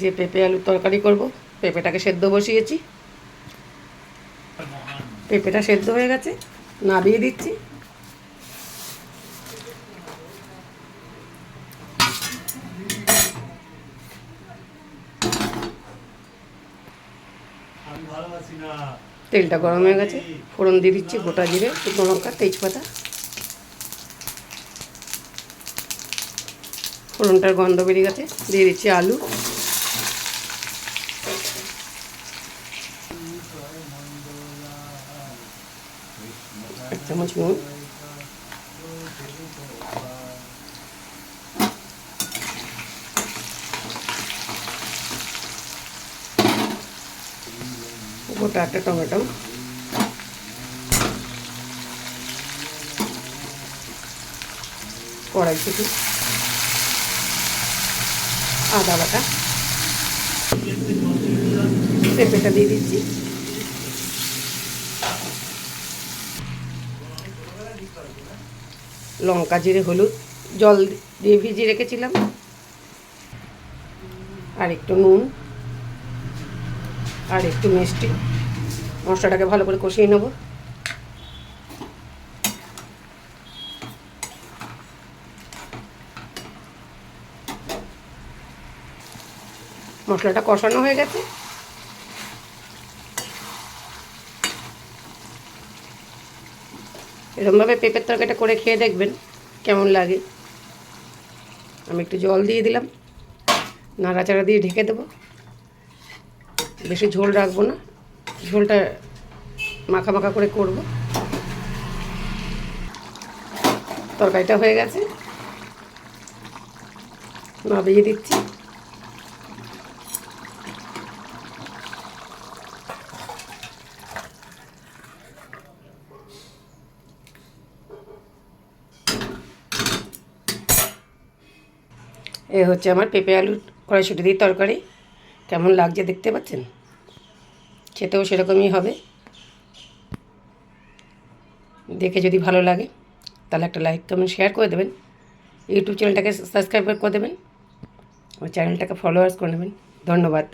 যে পেঁপে আলুর তরকারি করব। পেঁপেটাকে সেদ্ধ বসিয়েছি। পেঁপেটা সেদ্ধ হয়ে গেছে। নাবিয়ে দিচ্ছি। তেলটা গরম হয়ে গেছে। ফোড়ন দিয়ে দিচ্ছি গোটা জিরে, শুকনো লঙ্কা, তেজপাতা। ফোড়নটার গন্ধ বেরিয়ে গেছে। দিয়ে দিচ্ছি আলু। চামচ নুন গোটা একটা টমেটো কড়াই থেকে আদা বাটা পেঁপেটা দিয়ে দিচ্ছি লঙ্কা জিরে, হলুদ, জল দিয়ে ভিজিয়ে রেখেছিলাম। আর একটু নুন, আর একটু মিষ্টি। মশলাটাকে ভালো করে কষিয়ে নেব। মশলাটা কষানো হয়ে গেছে। এরকমভাবে পেঁপের তরকারিটা করে খেয়ে দেখবেন কেমন লাগে। আমি একটু জল দিয়ে দিলাম, নাড়াচাড়া দিয়ে ঢেকে দেবো। বেশি ঝোল রাখব না, ঝোলটা মাখা মাখা করে করব। তরকারিটা হয়ে গেছে। নাবিয়ে দিচ্ছি। এ হচ্ছে আমার পেঁপে আলুর কড়াইশুটি দিয়ে তরকারি। কেমন লাগছে দেখতে পাচ্ছেন? খেতেও সেরকমই হবে। দেখে যদি ভালো লাগে, তাহলে একটা লাইক, কমেন্ট, শেয়ার করে দেবেন। ইউটিউব চ্যানেলটাকে সাবস্ক্রাইব করে দেবেন। আমার চ্যানেলটাকে ফলোয়ার্স করে নেবেন। ধন্যবাদ।